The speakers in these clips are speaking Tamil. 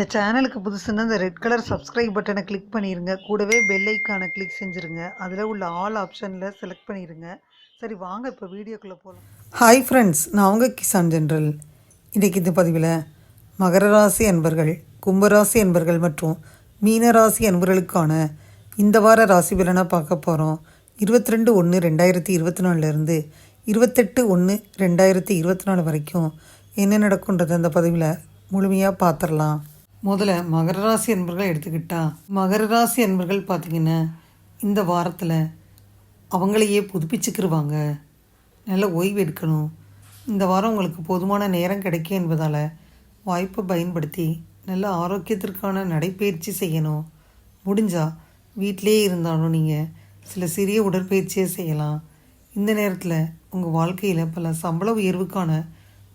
இந்த சேனலுக்கு புதுசுன்னா இந்த ரெட் கலர் சப்ஸ்கிரைப் பட்டனை கிளிக் பண்ணிடுங்க கூடவே பெல் ஐக்கானை கிளிக் செஞ்சுருங்க. அதில் உள்ள ஆல் ஆப்ஷனில் செலக்ட் பண்ணிடுங்க சரி வாங்க இப்போ வீடியோக்குள்ளே போகலாம் ஹாய் ஃப்ரெண்ட்ஸ் நான் உங்கள் கிசான் ஜென்ரல் இன்றைக்கி இந்த பதிவில் மகர ராசி அன்பர்கள் கும்பராசி அன்பர்கள் மற்றும் மீனராசி அன்பர்களுக்கான இந்த வார ராசி பலனாக பார்க்க போகிறோம் இருபத்தி ரெண்டு ஒன்று ரெண்டாயிரத்தி இருபத்தி நாலுலேருந்து இருபத்தெட்டு ஒன்று ரெண்டாயிரத்தி இருபத்தி நாலு வரைக்கும் என்ன நடக்குன்றது அந்த பதிவில் முழுமையாக பார்த்துடலாம் முதல்ல மகர ராசி அன்பர்களை எடுத்துக்கிட்டா மகர ராசி அன்பர்கள் பார்த்திங்கன்னா இந்த வாரத்தில் அவங்களையே புதுப்பிச்சுக்கிருவாங்க. நல்ல ஓய்வு எடுக்கணும். இந்த வாரம் உங்களுக்கு போதுமான நேரம் கிடைக்கும் என்பதால் வாய்ப்பை பயன்படுத்தி நல்ல ஆரோக்கியத்திற்கான நடைப்பயிற்சி செய்யணும். முடிஞ்சால் வீட்டிலே இருந்தாலும் நீங்கள் சில சிறிய உடற்பயிற்சியை செய்யலாம். இந்த நேரத்தில் உங்கள் வாழ்க்கையில் பல சம்பள உயர்வுக்கான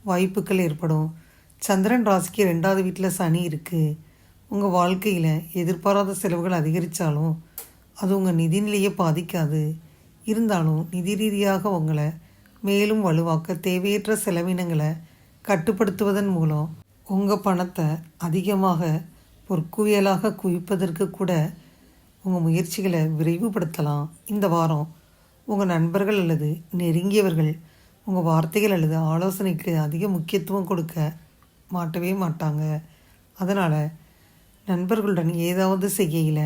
வாய்ப்புகள் ஏற்படும். சந்திரன் ராசிக்கு ரெண்டாவது வீட்டில் சனி இருக்குது உங்கள் வாழ்க்கையில் எதிர்பாராத செலவுகள் அதிகரித்தாலும் அது உங்கள் நிதிநிலையை பாதிக்காது. இருந்தாலும் நிதி ரீதியாக உங்களை மேலும் வலுவாக்க தேவையற்ற செலவினங்களை கட்டுப்படுத்துவதன் மூலம் உங்கள் பணத்தை அதிகமாக பொற்குவியலாக குவிப்பதற்கு கூட உங்கள் முயற்சிகளை விரைவுபடுத்தலாம். இந்த வாரம் உங்கள் நண்பர்கள் அல்லது நெருங்கியவர்கள் உங்கள் வார்த்தைகள் அல்லது ஆலோசனைக்கு அதிக முக்கியத்துவம் கொடுக்க மாட்டவே மாட்டாங்க. அதனால் நண்பர்களுடன் ஏதாவது செய்கையில்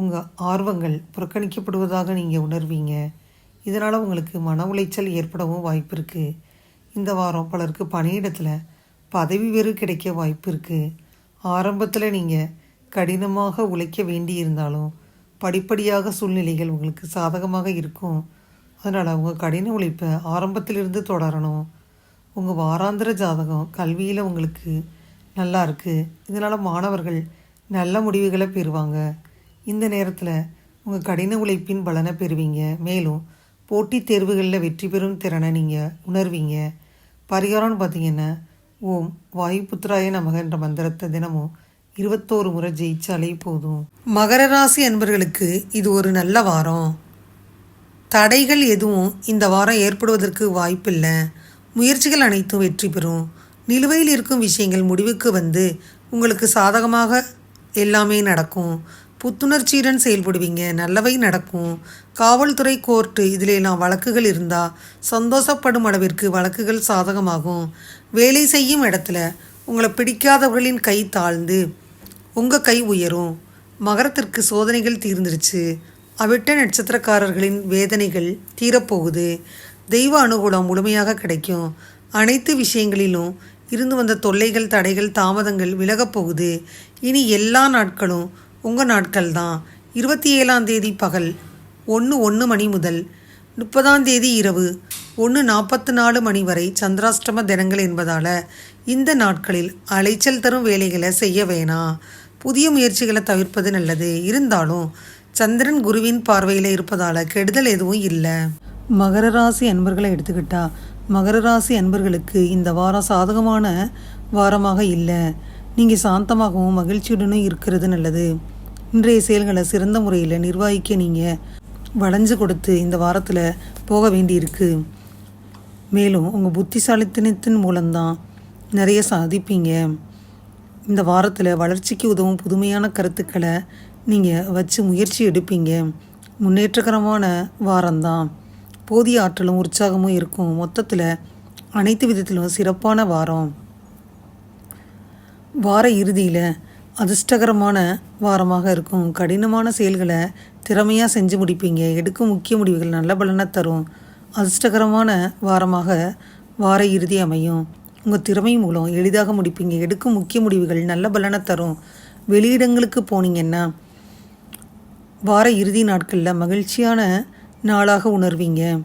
உங்கள் ஆர்வங்கள் புறக்கணிக்கப்படுவதாக நீங்கள் உணர்வீங்க. இதனால் உங்களுக்கு மன உளைச்சல் ஏற்படவும் வாய்ப்பு இருக்குது இந்த வாரம் பலருக்கு பணியிடத்தில் பதவி வேறு கிடைக்க வாய்ப்பு இருக்குது ஆரம்பத்தில் நீங்கள் கடினமாக உழைக்க வேண்டியிருந்தாலும் படிப்படியாக சூழ்நிலைகள் உங்களுக்கு சாதகமாக இருக்கும். அதனால் உங்கள் கடின உழைப்பை ஆரம்பத்திலிருந்து தொடரணும். உங்கள் வாராந்திர ஜாதகம் கல்வியில் உங்களுக்கு நல்லா இருக்குது இதனால் மாணவர்கள் நல்ல முடிவுகளை பெறுவாங்க. இந்த நேரத்தில் உங்கள் கடின உழைப்பின் பலனை பெறுவீங்க. மேலும் போட்டித் தேர்வுகளில் வெற்றி பெறும் திறனை நீங்கள் உணர்வீங்க. பரிகாரம்னு பார்த்தீங்கன்னா ஓம் வாயுபுத்திராய நமக நமகன்ற மந்திரத்தை தினமும் இருபத்தோரு முறை ஜெயிச்சாலே போதும். மகர ராசி அன்பர்களுக்கு இது ஒரு நல்ல வாரம். தடைகள் எதுவும் இந்த வாரம் ஏற்படுவதற்கு வாய்ப்பில்லை. முயற்சிகள் அனைத்தும் வெற்றி பெறும். நிலுவையில் இருக்கும் விஷயங்கள் முடிவுக்கு வந்து உங்களுக்கு சாதகமாக எல்லாமே நடக்கும். புத்துணர்ச்சியுடன் செயல்படுவீங்க. நல்லவை நடக்கும். காவல்துறை கோர்ட்டு இதிலெல்லாம் வழக்குகள் இருந்தால் சந்தோஷப்படும் அளவிற்கு வழக்குகள் சாதகமாகும். வேலை செய்யும் இடத்துல உங்களை பிடிக்காதவர்களின் கை தாழ்ந்து உங்கள் கை உயரும். மகரத்திற்கு சோதனைகள் தீர்ந்துருச்சு. அவிட்ட நட்சத்திரக்காரர்களின் வேதனைகள் தீரப்போகுது. தெய்வ அனுகூலம் முழுமையாக கிடைக்கும். அனைத்து விஷயங்களிலும் இருந்து வந்த தொல்லைகள் தடைகள் தாமதங்கள் விலகப் போகுது. இனி எல்லா நாட்களும் உங்கள் நாட்கள் தான். இருபத்தி ஏழாம் தேதி பகல் ஒன்று ஒன்று மணி முதல் முப்பதாம் தேதி இரவு ஒன்று நாற்பத்தி நாலு மணி வரை சந்திராஷ்டம தினங்கள் என்பதால் இந்த நாட்களில் அலைச்சல் தரும் வேலைகளை செய்ய வேணாம். புதிய முயற்சிகளை தவிர்ப்பது நல்லது. இருந்தாலும் சந்திரன் குருவின் பார்வையில் இருப்பதால் கெடுதல் எதுவும் இல்லை. மகர ராசி அன்பர்களை எடுத்துக்கிட்டா மகர ராசி அன்பர்களுக்கு இந்த வாரம் சாதகமான வாரமாக இல்லை. நீங்கள் சாந்தமாகவும் மகிழ்ச்சியுடனும் இருக்கிறது நல்லது. இன்றைய செயல்களை சிறந்த முறையில் நிர்வகிக்க நீங்கள் வளைஞ்சு கொடுத்து இந்த வாரத்தில் போக வேண்டியிருக்கு. மேலும் உங்கள் புத்திசாலித்தனத்தின் மூலம்தான் நிறைய சாதிப்பீங்க. இந்த வாரத்தில் வளர்ச்சிக்கு உதவும் புதுமையான கருத்துக்களை நீங்கள் வச்சு முயற்சி எடுப்பீங்க. முன்னேற்றகரமான வாரம்தான். போதிய ஆற்றலும் உற்சாகமும் இருக்கும். மொத்தத்தில் அனைத்து விதத்திலும் சிறப்பான வாரம். வார இறுதியில் அதிர்ஷ்டகரமான வாரமாக இருக்கும். கடினமான செயல்களை திறமையாக செஞ்சு முடிப்பீங்க. எடுக்கும் முக்கிய முடிவுகள் நல்ல பலனை தரும்? அதிர்ஷ்டகரமான வாரமாக வார இறுதி அமையும். உங்கள் திறமை மூலம் எளிதாக முடிப்பீங்க. எடுக்கும் முக்கிய முடிவுகள் நல்ல பலனை தரும்? வெளியிடங்களுக்கு போனீங்கன்னா வார இறுதி நாட்களில் மகிழ்ச்சியான நாளாக உணர்வீங்க.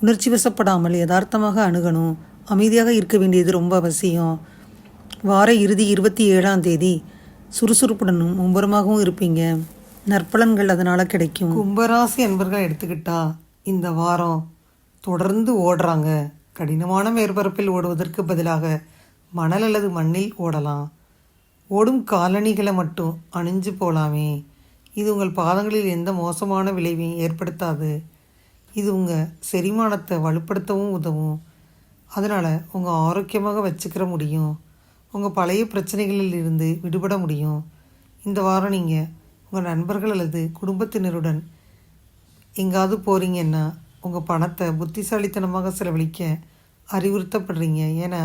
உணர்ச்சி வசப்படாமல் யதார்த்தமாக அணுகணும். அமைதியாக இருக்க வேண்டியது ரொம்ப அவசியம். வார இறுதி இருபத்தி ஏழாம் தேதி சுறுசுறுப்புடனும் மும்பரமாகவும் இருப்பீங்க. நற்பலன்கள் அதனால் கிடைக்கும். கும்பராசி என்பர்கள் எடுத்துக்கிட்டா இந்த வாரம் தொடர்ந்து ஓடுறாங்க. கடினமான மேற்பரப்பில் ஓடுவதற்கு பதிலாக மணல் அல்லது மண்ணில் ஓடலாம். ஓடும் காலணிகளை மட்டும் அணிஞ்சு போகலாமே இது உங்கள் பாதங்களில் எந்த மோசமான விளைவையும் ஏற்படுத்தாது. இது உங்கள் செரிமானத்தை வலுப்படுத்தவும் உதவும். அதனால் உங்கள் ஆரோக்கியமாக வச்சுக்கிற முடியும். உங்கள் பழைய பிரச்சனைகளில் இருந்து விடுபட முடியும். இந்த வாரம் நீங்கள் உங்கள் நண்பர்கள் அல்லது குடும்பத்தினருடன் எங்காவது போகிறீங்கன்னா உங்கள் பணத்தை புத்திசாலித்தனமாக செலவழிக்க அறிவுறுத்தப்படுறீங்க. ஏன்னா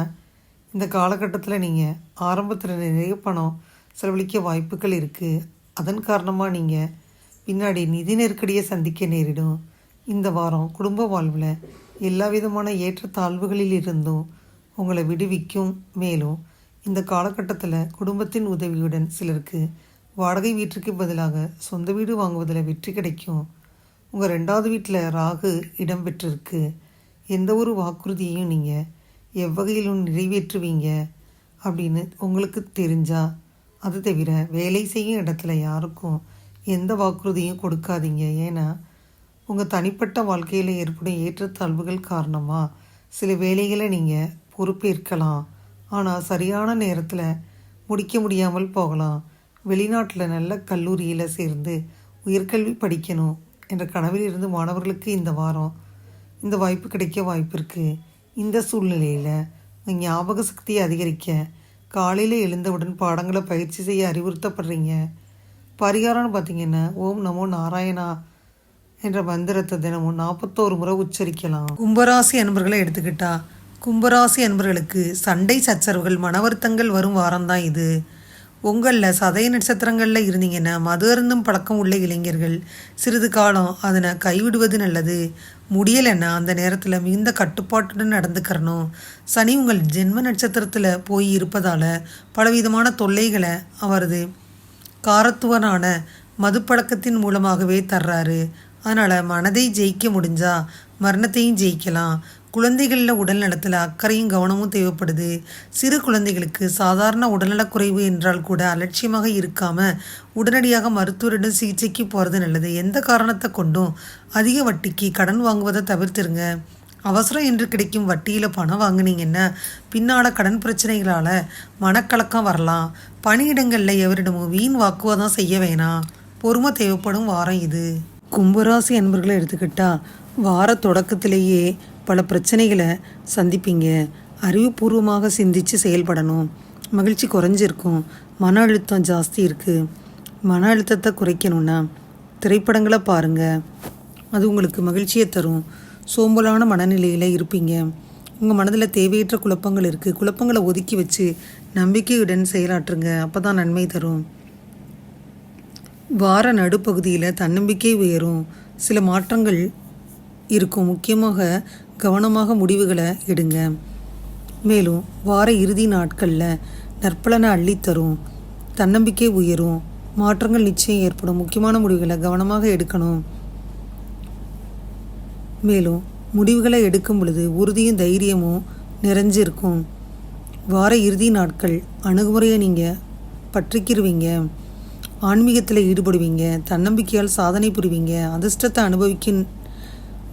இந்த காலகட்டத்தில் நீங்கள் ஆரம்பத்தில் நிறைய பணம் செலவழிக்க வாய்ப்புகள் இருக்குது அதன் காரணமாக நீங்கள் பின்னாடி நிதி நெருக்கடியை சந்திக்க நேரிடும். இந்த வாரம் குடும்ப வாழ்வில் எல்லா விதமான ஏற்றத்தாழ்வுகளில் இருந்தும் உங்களை விடுவிக்கும். மேலும் இந்த காலகட்டத்தில் குடும்பத்தின் உதவியுடன் சிலருக்கு வாடகை வீட்டுக்கு பதிலாக சொந்த வீடு வாங்குவதில் வெற்றி கிடைக்கும். உங்கள் ரெண்டாவது வீட்டில் ராகு இடம் பெற்றிருக்கு. எந்த ஒரு வாக்குறுதியையும் நீங்கள் எவ்வகையிலும் நிறைவேற்றுவீங்க அப்படின்னு உங்களுக்கு தெரிஞ்சால் அது தவிர வேலை செய்யும் இடத்துல யாருக்கும் எந்த வாக்குறுதியும் கொடுக்காதீங்க. ஏன்னா உங்கள் தனிப்பட்ட வாழ்க்கையில் ஏற்படும் ஏற்றத்தாழ்வுகள் காரணமாக சில வேலைகளை நீங்கள் பொறுப்பேற்கலாம். ஆனால் சரியான நேரத்தில் முடிக்க முடியாமல் போகலாம். வெளிநாட்டில் நல்ல கல்லூரியில் சேர்ந்து உயர்கல்வி படிக்கணும் என்ற கனவில் இருந்து மாணவர்களுக்கு இந்த வாரம் இந்த வாய்ப்பு கிடைக்க வாய்ப்பு இருக்குது இந்த சூழ்நிலையில் ஞாபக சக்தியை அதிகரிக்க காலையில் எழுந்தவுடன் பாடங்களை பயிற்சி செய்ய அறிவுறுத்தப்படுறீங்க. பரிகாரம்னு பார்த்தீங்கன்னா ஓம் நமோ நாராயணா என்ற மந்திரத்தை தினமும் நாற்பத்தோரு முறை உச்சரிக்கலாம். கும்பராசி அன்பர்களை எடுத்துக்கிட்டா கும்பராசி அன்பர்களுக்கு சண்டை சச்சரவுகள் மன வருத்தங்கள் வரும் வாரம்தான் இது. உங்களில் சதய நட்சத்திரங்களில் இருந்தீங்கன்னா மது அருந்தும் பழக்கம் உள்ள இளைஞர்கள் சிறிது காலம் அதனை கைவிடுவது நல்லது. முடியலைன்னா அந்த நேரத்தில் மிகுந்த கட்டுப்பாட்டுடன் நடந்துக்கிறணும். சனி உங்கள் ஜென்ம நட்சத்திரத்தில் போய் இருப்பதால் பலவிதமான தொல்லைகளை அவரது காரத்துவனான மதுப்பழக்கத்தின் மூலமாகவே தர்றாரு. அதனால் மனதை ஜெயிக்க முடிஞ்சா மரணத்தையும் ஜெயிக்கலாம். குழந்தைகளில் உடல் நலத்தில் அக்கறையும் கவனமும் தேவைப்படுது. சிறு குழந்தைகளுக்கு சாதாரண உடல்நலக்குறைவு என்றால் கூட அலட்சியமாக இருக்காமல் உடனடியாக மருத்துவரிடம் சிகிச்சைக்கு போகிறது நல்லது. எந்த காரணத்தை கொண்டும் அதிக வட்டிக்கு கடன் வாங்குவதை தவிர்த்துருங்க. அவசரம் என்று கிடைக்கும் வட்டியில் பணம் வாங்கினீங்கன்னா பின்னால் கடன் பிரச்சனைகளால் மனக்கலக்கம் வரலாம். பணியிடங்களில் எவரிடமும் வீண் வாக்குவாதம் செய்ய வேணாம். பொறுமை தேவைப்படும் வாரம் இது. கும்பராசி அன்பர்களை எடுத்துக்கிட்டால் வார தொடக்கத்திலேயே பல பிரச்சனைகளை சந்திப்பீங்க. அறிவுபூர்வமாக சிந்தித்து செயல்படணும். மகிழ்ச்சி குறைஞ்சிருக்கும். மன அழுத்தம் ஜாஸ்தி இருக்குது மன அழுத்தத்தை குறைக்கணும்னா திரைப்படங்களை பாருங்கள் அது உங்களுக்கு மகிழ்ச்சியை தரும். சோம்பலான மனநிலையில் இருப்பீங்க. உங்கள் மனதில் தேவையற்ற குழப்பங்கள் இருக்குது குழப்பங்களை ஒதுக்கி வச்சு நம்பிக்கையுடன் செயலாற்றுங்க. அப்போ தான் நன்மை தரும். வார நடுப்பகுதியில் தன்னம்பிக்கை உயரும். சில மாற்றங்கள் இருக்கும். முக்கியமாக கவனமாக முடிவுகளை எடுங்க. மேலும் வார இறுதி நாட்களில் நற்பலனை அள்ளித்தரும் தன்னம்பிக்கை உயரும் மாற்றங்கள் நிச்சயம் ஏற்படும் முக்கியமான முடிவுகளை கவனமாக எடுக்கணும். மேலும் முடிவுகளை எடுக்கும் பொழுது உறுதியும் தைரியமும் நிறைஞ்சிருக்கும். வார இறுதி நாட்கள் அணுகுமுறையை நீங்கள் பற்றிக்கிருவீங்க. ஆன்மீகத்தில் ஈடுபடுவீங்க தன்னம்பிக்கையால் சாதனை புரிவீங்க அதிர்ஷ்டத்தை அனுபவிக்க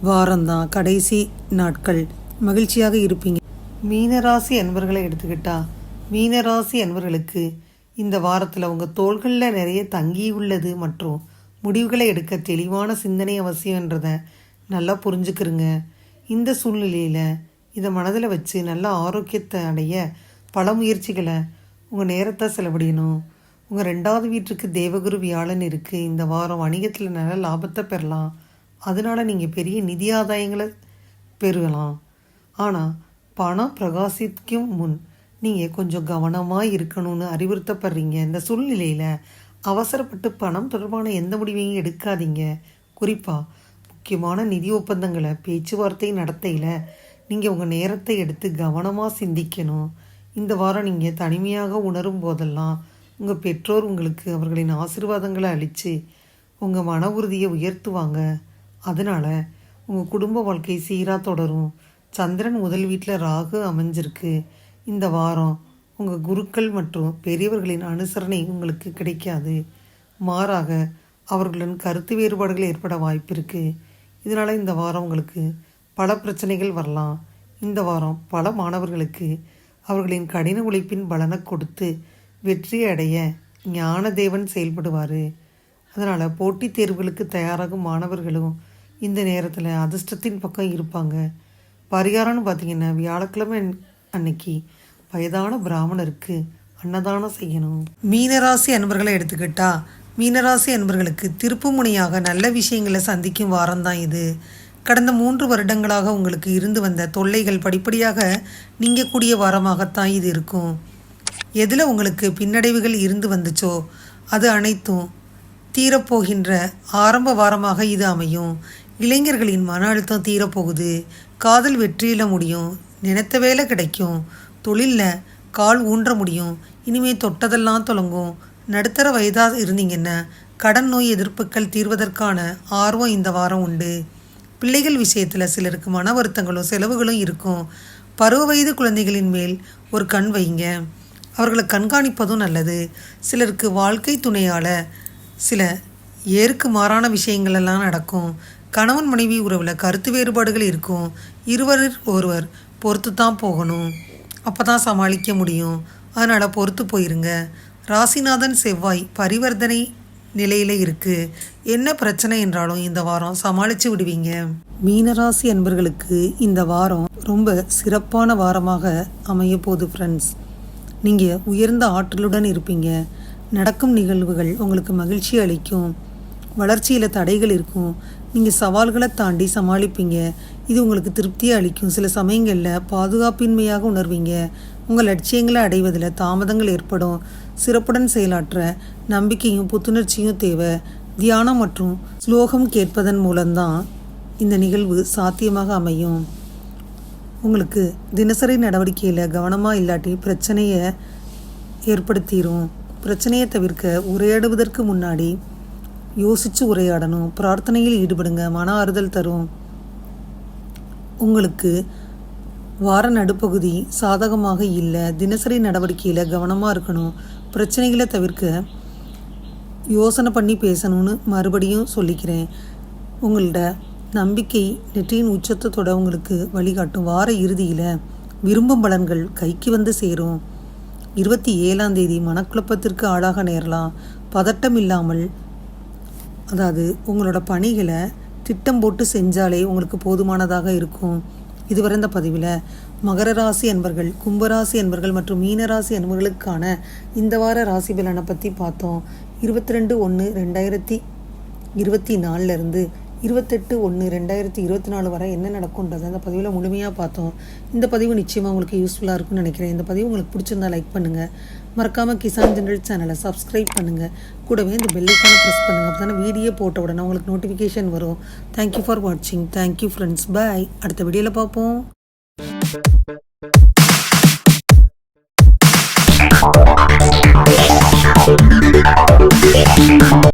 வாரம்தான் கடைசி நாட்கள். மகிழ்ச்சியாக இருப்பீங்க. மீனராசி அன்பர்களை எடுத்துக்கிட்டா மீனராசி அன்பர்களுக்கு இந்த வாரத்தில் உங்கள் தோள்களில் நிறைய தங்கி உள்ளது மற்றும் முடிவுகளை எடுக்க தெளிவான சிந்தனை அவசியன்றதை நல்லா புரிஞ்சுக்கிறங்க இந்த சூழ்நிலையில் இதை மனதில் வச்சு நல்ல ஆரோக்கியத்தை அடைய பல முயற்சிகளை உங்கள் நேரத்தை செலவிடணும். உங்கள் ரெண்டாவது வீட்டுக்கு தேவகுரு வியாழன் இருக்குது இந்த வாரம் வணிகத்தில் நல்ல லாபத்தை பெறலாம். அதனால் நீங்கள் பெரிய நிதி ஆதாயங்களை பெறலாம் ஆனால் பணம் பிரகாசிக்கும் முன் நீங்கள் கொஞ்சம் கவனமாக இருக்கணும்னு அறிவுறுத்தப்படுறீங்க. இந்த சூழ்நிலையில் அவசரப்பட்டு பணம் தொடர்பான எந்த முடிவையும் எடுக்காதீங்க. குறிப்பாக முக்கியமான நிதி ஒப்பந்தங்களை பேச்சுவார்த்தை நடத்தையில் நீங்கள் உங்கள் நேரத்தை எடுத்து கவனமாக சிந்திக்கணும். இந்த வாரம் நீங்கள் தனிமையாக உணரும் போதெல்லாம் உங்கள் பெற்றோர் உங்களுக்கு அவர்களின் ஆசீர்வாதங்களை அளித்து உங்கள் மன உறுதியை உயர்த்துவாங்க. அதனால் உங்கள் குடும்ப வாழ்க்கை சீராக தொடரும். சந்திரன் முதல் வீட்டில் ராகு அமைஞ்சிருக்கு. இந்த வாரம் உங்கள் குருக்கள் மற்றும் பெரியவர்களின் அனுசரணை உங்களுக்கு கிடைக்காது. மாறாக அவர்களுடன் கருத்து வேறுபாடுகள் ஏற்பட வாய்ப்பு இருக்குது இதனால் இந்த வாரம் உங்களுக்கு பல பிரச்சனைகள் வரலாம். இந்த வாரம் பல மாணவர்களுக்கு அவர்களின் கடின உழைப்பின் பலனை கொடுத்து வெற்றி அடைய ஞானதேவன் செயல்படுவார். அதனால் போட்டித் தேர்வுகளுக்கு தயாராகும் மாணவர்களும் இந்த நேரத்தில் அதிர்ஷ்டத்தின் பக்கம் இருப்பாங்க. பரிகாரம்னு பார்த்தீங்கன்னா வியாழக்கிழமை அன்னைக்கு வயதான பிராமணருக்கு அன்னதானம் செய்யணும். மீனராசி அன்பர்களை எடுத்துக்கிட்டா மீனராசி அன்பர்களுக்கு திருப்புமுனையாக நல்ல விஷயங்களை சந்திக்கும் வாரம்தான் இது. கடந்த மூன்று வருடங்களாக உங்களுக்கு இருந்து வந்த தொல்லைகள் படிப்படியாக நீங்கக்கூடிய வாரமாகத்தான் இது இருக்கும். எதில் உங்களுக்கு பின்னடைவுகள் இருந்து வந்துச்சோ அது அனைத்தும் தீரப்போகின்ற ஆரம்ப வாரமாக இது அமையும். இளைஞர்களின் மன அழுத்தம் தீரப்போகுது. காதல் வெற்றியில் முடியும். நினைத்த வேலை கிடைக்கும். தொழிலில் கால் ஊன்ற முடியும். இனிமே தொட்டதெல்லாம் தொடங்கும் நடுத்தர வயதாக இருந்தீங்கன்னா கடன் நோய் எதிர்ப்புகள் தீர்வதற்கான ஆர்வம் இந்த வாரம் உண்டு. பிள்ளைகள் விஷயத்தில் சிலருக்கு மன வருத்தங்களும் செலவுகளும் இருக்கும். பருவ வயது குழந்தைகளின் மேல் ஒரு கண் வைங்க. அவர்களை கண்காணிப்பதும் நல்லது. சிலருக்கு வாழ்க்கை துணையால் சில ஏருக்கு மாறான விஷயங்கள் எல்லாம் நடக்கும். கணவன் மனைவி உறவில் கருத்து வேறுபாடுகள் இருக்கும். இருவரில் ஒருவர் பொறுத்து தான் போகணும். அப்போ தான் சமாளிக்க முடியும். அதனால் பொறுத்து போயிருங்க. ராசிநாதன் செவ்வாய் பரிவர்த்தனை நிலையில் இருக்குது என்ன பிரச்சனை என்றாலும் இந்த வாரம் சமாளித்து விடுவீங்க. மீனராசி அன்பர்களுக்கு இந்த வாரம் ரொம்ப சிறப்பான வாரமாக அமைய போகுது ஃப்ரெண்ட்ஸ் நீங்கள் உயர்ந்த ஆற்றலுடன் இருப்பீங்க. நடக்கும் நிகழ்வுகள் உங்களுக்கு மகிழ்ச்சி அளிக்கும். வளர்ச்சியில் தடைகள் இருக்கும். நீங்கள் சவால்களை தாண்டி சமாளிப்பீங்க. இது உங்களுக்கு திருப்தியை அளிக்கும். சில சமயங்களில் பாதுகாப்பின்மையாக உணர்வீங்க. உங்கள் லட்சியங்களை அடைவதில் தாமதங்கள் ஏற்படும். சிறப்புடன் செயலாற்ற நம்பிக்கையும் புத்துணர்ச்சியும் தேவை. தியானம் மற்றும் ஸ்லோகம் கேட்பதன் மூலம்தான் இந்த நிகழ்வு சாத்தியமாக அமையும். உங்களுக்கு தினசரி நடவடிக்கையில் கவனமாக இல்லாட்டி பிரச்சனையை ஏற்படுத்திடும் பிரச்சனையை தவிர்க்க உரையாடுவதற்கு முன்னாடி யோசித்து உரையாடணும். பிரார்த்தனையில் ஈடுபடுங்க. மன ஆறுதல் தரும். உங்களுக்கு வார நடுப்பகுதி சாதகமாக இல்லை. தினசரி நடவடிக்கையில் கவனமாக இருக்கணும். பிரச்சனைகளை தவிர்க்க யோசனை பண்ணி பேசணும்னு மறுபடியும் சொல்லிக்கிறேன். உங்களோட நம்பிக்கை நெற்றியின் உச்சத்தோட உங்களுக்கு வழிகாட்டும். வார இறுதியில் விரும்பும் பலன்கள் கைக்கு வந்து சேரும். இருபத்தி ஏழாம் தேதி மனக்குழப்பத்திற்கு ஆளாக நேரலாம். பதட்டம் இல்லாமல் அதாவது உங்களோட பணிகளை திட்டம் போட்டு செஞ்சாலே உங்களுக்கு போதுமானதாக இருக்கும். இதுவரை இந்த பதிவில் மகர ராசி அன்பர்கள் கும்பராசி அன்பர்கள் மற்றும் மீனராசி அன்பர்களுக்கான இந்த வார ராசி பலனை பற்றி பார்த்தோம். இருபத்தி ரெண்டு ஒன்று ரெண்டாயிரத்தி இருபத்தி நாலுலேருந்து இருபத்தெட்டு ஒன்று ரெண்டாயிரத்தி இருபத்தி நாலு வரை என்ன நடக்கும்ன்றதை அந்த பதிவில் முழுமையாக பார்த்தோம். இந்த பதிவு நிச்சயமாக உங்களுக்கு யூஸ்ஃபுல்லாக இருக்கும்னு நினைக்கிறேன். இந்த பதிவு உங்களுக்கு பிடிச்சிருந்தா லைக் பண்ணுங்கள் மறக்காமல் கிசான் ஜென்ரல் சேனலை சப்ஸ்கிரைப் பண்ணுங்கள் கூடவே இந்த பெல்லைக்கான ப்ரெஸ் பண்ணுங்கள் அப்போ தானே வீடியோ போட்ட உடனே உங்களுக்கு நோட்டிஃபிகேஷன் வரும். தேங்க்யூ ஃபார் வாட்சிங் தேங்க்யூ ஃப்ரெண்ட்ஸ் பாய் அடுத்த வீடியோவில் பார்ப்போம்.